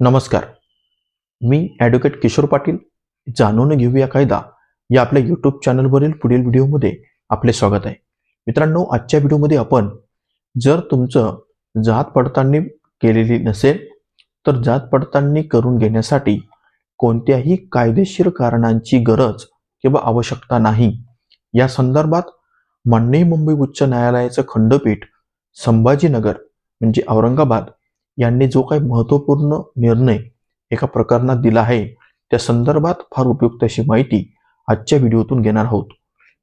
नमस्कार. मी ॲडव्होकेट किशोर पाटील. जाणून घेऊया कायदा. या आपल्या यूट्यूब चॅनलवरील पुढील व्हिडिओमध्ये आपले स्वागत आहे. मित्रांनो आजच्या व्हिडिओमध्ये आपण जर तुमचं जात पडताळणी केलेली नसेल तर जात पडताळणी करून घेण्यासाठी कोणत्याही कायदेशीर कारणांची गरज किंवा आवश्यकता नाही. या संदर्भात माननीय मुंबई उच्च न्यायालयाचं खंडपीठ संभाजीनगर म्हणजे औरंगाबाद यांनी जो काही महत्त्वपूर्ण निर्णय एका प्रकरणात दिला आहे त्या संदर्भात फार उपयुक्त अशी माहिती आजच्या व्हिडिओतून घेणार आहोत.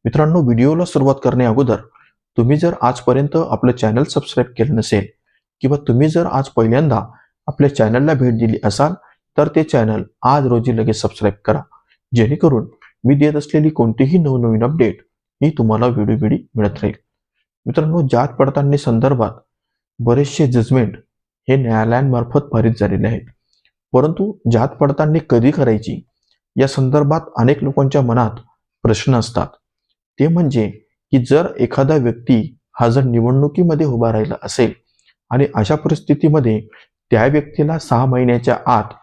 मित्रांनो व्हिडिओला सुरुवात करण्या अगोदर तुम्ही जर आजपर्यंत आपलं चॅनल सबस्क्राईब केलं नसेल किंवा तुम्ही जर आज पहिल्यांदा आपल्या चॅनलला भेट दिली असाल तर ते चॅनल आज रोजी लगेच सबस्क्राईब करा. जेणेकरून मी देत असलेली कोणतीही नवनवीन अपडेट ही तुम्हाला व्हिडिओ मिळत राहील. मित्रांनो जात पडताळणी संदर्भात बरेचसे जजमेंट हे न्यायालयांमार्फत पारित झालेले आहेत. परंतु जात पडताळणी कधी करायची? या संदर्भात अनेक लोकांच्या मनात प्रश्न असतात. ते म्हणजे की जर एखादा व्यक्ती हा जर निवडणुकीमध्ये उभा राहिला असेल आणि अशा परिस्थितीमध्ये त्या व्यक्तीला सहा महिन्याच्या आत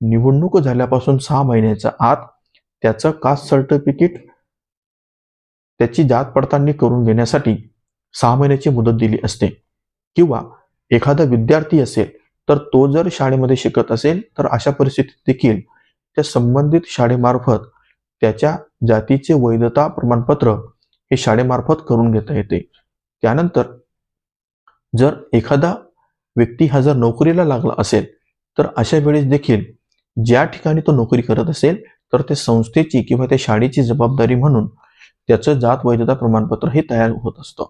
निवडणूक झाल्यापासून सहा महिन्याच्या आत त्याचं कास्ट सर्टिफिकेट त्याची जात पडताळणी करून घेण्यासाठी सहा महिन्याची मुदत दिली असते. किंवा एखादा विद्यार्थी असेल तर तो जर शाळेमध्ये शिकत असेल तर अशा परिस्थितीत देखील त्या संबंधित शाळेमार्फत त्याच्या जातीचे वैधता प्रमाणपत्र हे शाळेमार्फत करून घेता येते. त्यानंतर जर एखादा व्यक्ती हा जर नोकरीला लागला असेल तर अशा वेळेस देखील ज्या ठिकाणी तो नोकरी करत असेल तर त्या संस्थेची किंवा त्या शाळेची जबाबदारी म्हणून त्याचं जात वैधता प्रमाणपत्र हे तयार होत असतं.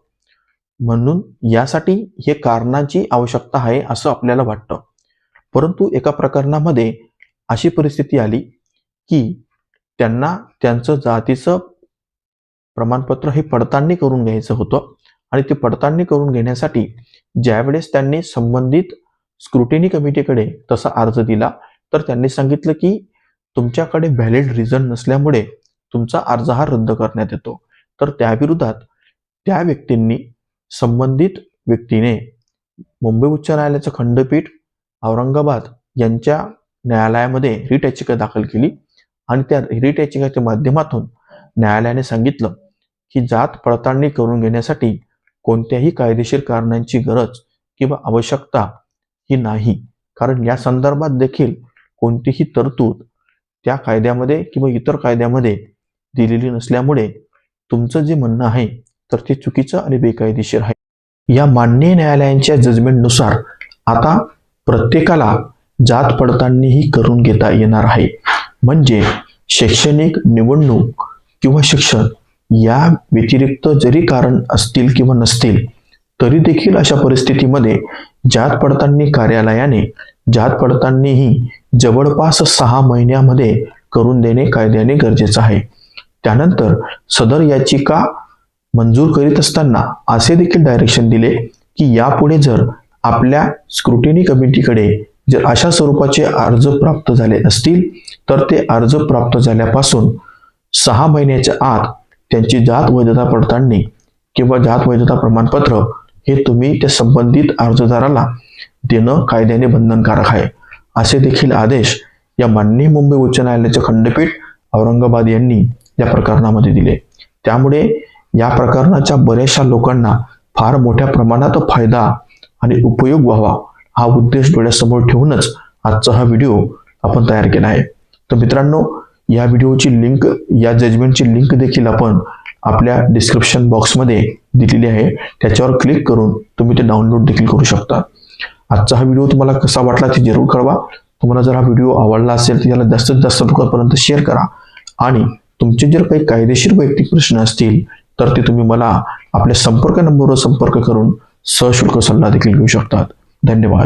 म्हणून यासाठी हे कारणांची आवश्यकता आहे असं आपल्याला वाटतं. परंतु एका प्रकरणामध्ये अशी परिस्थिती आली की त्यांना त्यांचं जातीचं प्रमाणपत्र हे पडताळणी करून घ्यायचं होतं आणि ते पडताळणी करून घेण्यासाठी ज्यावेळेस त्यांनी संबंधित स्क्रुटिनी कमिटीकडे तसा अर्ज दिला तर त्यांनी सांगितलं की तुमच्याकडे व्हॅलिड रिझन नसल्यामुळे तुमचा अर्ज हा रद्द करण्यात येतो. तर त्याविरोधात त्या व्यक्तींनी संबंधित व्यक्तीने मुंबई उच्च न्यायालयाचं खंडपीठ औरंगाबाद यांच्या न्यायालयामध्ये रिट याचिका दाखल केली आणि त्या रिट याचिकाच्या माध्यमातून न्यायालयाने सांगितलं की जात पडताळणी करून घेण्यासाठी कोणत्याही कायदेशीर कारणांची गरज किंवा आवश्यकता ही नाही. कारण या संदर्भात देखील कोणतीही तरतूद त्या कायद्यामध्ये किंवा इतर कायद्यामध्ये दिलेली नसल्यामुळे तुमचं जे म्हणणं आहे तर ते चुकीचं आणि बेकायदेशीर आहे. या माननीय न्यायालयांच्या जजमेंटनुसार आता प्रत्येकाला जात पडताळणीही करून घेता येणार आहे. म्हणजे शैक्षणिक निवडणूक किंवा शिक्षण या व्यतिरिक्त जरी कारण असतील किंवा नसतील तरी देखील अशा परिस्थितीमध्ये जात पडताळणी कार्यालयाने जात पडताळणी ही जवळपास सहा महिन्यामध्ये करून देणे कायद्याने गरजेचं आहे. त्यानंतर सदर याचिका मंजूर करीत असताना असे देखील डायरेक्शन दिले की यापुढे जर आपल्या स्क्रुटिनी कमिटीकडे जर अशा स्वरूपाचे अर्ज प्राप्त झाले असतील तर ते अर्ज प्राप्त झाल्यापासून सहा महिन्याच्या आत त्यांची जात वैधता पडताळणी किंवा जात वैधता प्रमाणपत्र हे तुम्ही त्या संबंधित अर्जदाराला देणं कायद्याने बंधनकारक आहे. असे देखील आदेश या माननीय मुंबई उच्च न्यायालयाचे खंडपीठ औरंगाबाद यांनी या प्रकरणामध्ये दिले. त्यामुळे या प्रकरणाच्या बऱ्याचशा लोकांना फार मोठ्या प्रमाणात फायदा आणि उपयोग व्हावा हा उद्देश डोळ्यासमोर ठेवूनच आजचा हा व्हिडिओ आपण तयार केला आहे. तर मित्रांनो या व्हिडिओची लिंक या जजमेंटची लिंक देखील आपण आपल्या डिस्क्रिप्शन बॉक्समध्ये दिलेली आहे. त्याच्यावर क्लिक करून तुम्ही ते डाउनलोड देखील करू शकता. आजचा हा व्हिडिओ तुम्हाला कसा वाटला ते जरूर कळवा. तुम्हाला जर हा व्हिडिओ आवडला असेल तर याला जास्तीत जास्त लोकांपर्यंत शेअर करा. आणि तुमचे जर काही कायदेशीर वैयक्तिक प्रश्न असतील तर ते तुम्ही मला आपल्या संपर्क नंबरवर संपर्क करून सशुल्क सल्ला देखील घेऊ शकतात. धन्यवाद.